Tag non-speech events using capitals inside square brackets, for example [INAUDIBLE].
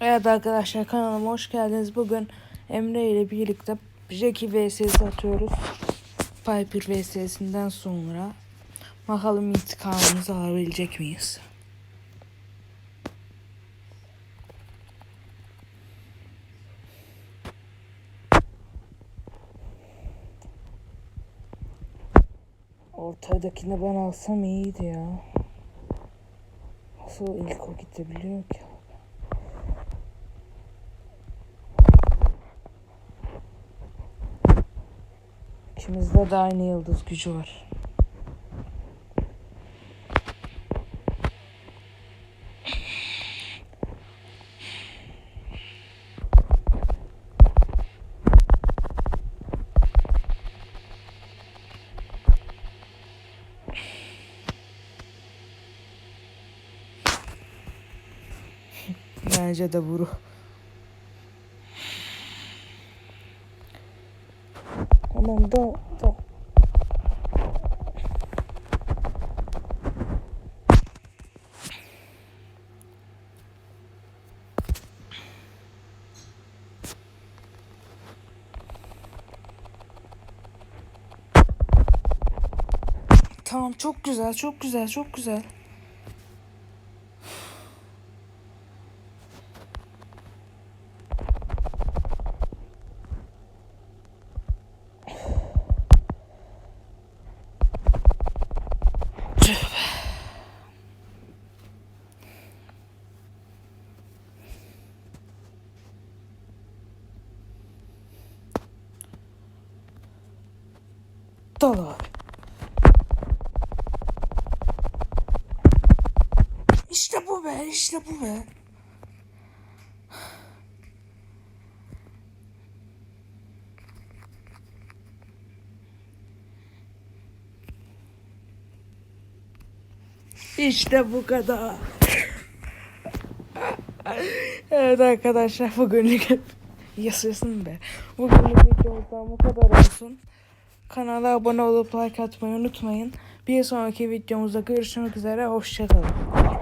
Evet arkadaşlar kanalıma hoş geldiniz. Bugün Emre ile birlikte Jackie vs atıyoruz. Piper vs'sinden sonra bakalım intikamımızı alabilecek miyiz? Ortadakini ben alsam iyiydi ya. Nasıl ilk o gidebiliyor ki? İkimizde de aynı yıldız gücü var. Bence de vuru. Tamam. Tamam çok güzel çok güzel çok güzel. Dal abi. İşte bu be, işte bu be. İşte bu kadar. evet arkadaşlar bugünlük [LAUGHS] yaşasın be. Bugünlük videomuzdan bu kadar olsun. Kanala abone olup like atmayı unutmayın. Bir sonraki videomuzda görüşmek üzere. Hoşçakalın.